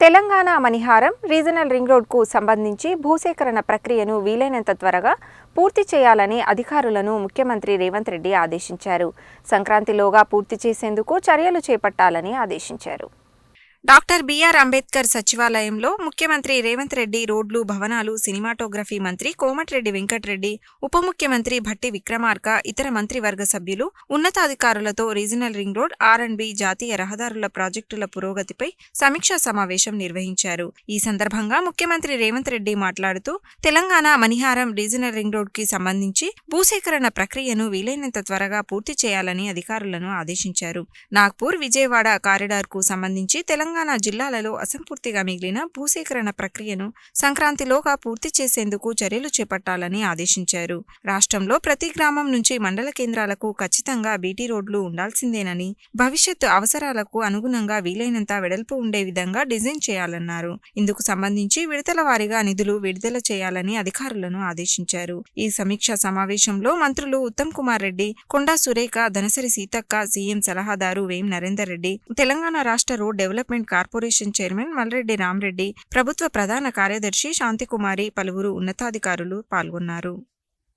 తెలంగాణ మణిహారం regional ring రోడ్కు సంబంధించి భూసేకరణ ప్రక్రియను వీలైనంత త్వరగా పూర్తి చేయాలని అధికారులను ముఖ్యమంత్రి రేవంత్ రెడ్డి ఆదేశించారు. సంక్రాంతిలోగా పూర్తి చేసేందుకు చర్యలు చేపట్టాలని ఆదేశించారు. డాక్టర్ బిఆర్ అంబేద్కర్ సచివాలయంలో ముఖ్యమంత్రి రేవంత్ రెడ్డి రోడ్లు భవనాలు సినిమాటోగ్రఫీ మంత్రి కోమటిరెడ్డి వెంకటరెడ్డి ఉప ముఖ్యమంత్రి భట్టి విక్రమార్క ఇతర మంత్రివర్గ సభ్యులు ఉన్నతాధికారులతో regional ring road R and B జాతీయ రహదారుల ప్రాజెక్టుల పురోగతిపై సమీక్షా సమావేశం నిర్వహించారు. ఈ సందర్భంగా ముఖ్యమంత్రి రేవంత్ రెడ్డి మాట్లాడుతూ తెలంగాణ మణిహారం రీజనల్ రింగ్ రోడ్కి సంబంధించి భూసేకరణ ప్రక్రియను వీలైనంత త్వరగా పూర్తి చేయాలని అధికారులను ఆదేశించారు. నాగ్పూర్ విజయవాడ కారిడార్కు సంబంధించి తెలంగాణ తెలంగాణ జిల్లాలలో అసంపూర్తిగా మిగిలిన భూసేకరణ ప్రక్రియను సంక్రాంతిలోగా పూర్తి చేసేందుకు చర్యలు చేపట్టాలని ఆదేశించారు. రాష్ట్రంలో ప్రతి గ్రామం నుంచి మండల కేంద్రాలకు ఖచ్చితంగా బీటీ రోడ్లు ఉండాల్సిందేనని భవిష్యత్తు అవసరాలకు అనుగుణంగా వీలైనంత వెడల్పు ఉండే విధంగా డిజైన్ చేయాలన్నారు. ఇందుకు సంబంధించి విడతల వారీగా నిధులు విడుదల చేయాలని అధికారులను ఆదేశించారు. ఈ సమీక్షా సమావేశంలో మంత్రులు ఉత్తమ్ కుమార్ రెడ్డి కొండా సురేఖ ధనసరి సీతక్క సీఎం సలహాదారు వేం నరేందర్ రెడ్డి తెలంగాణ రాష్ట్ర road development corporation chairman Malreddy Ramreddy ప్రభుత్వ ప్రధాన కార్యదర్శి శాంతికుమారి పలువురు ఉన్నతాధికారులు పాల్గొన్నారు.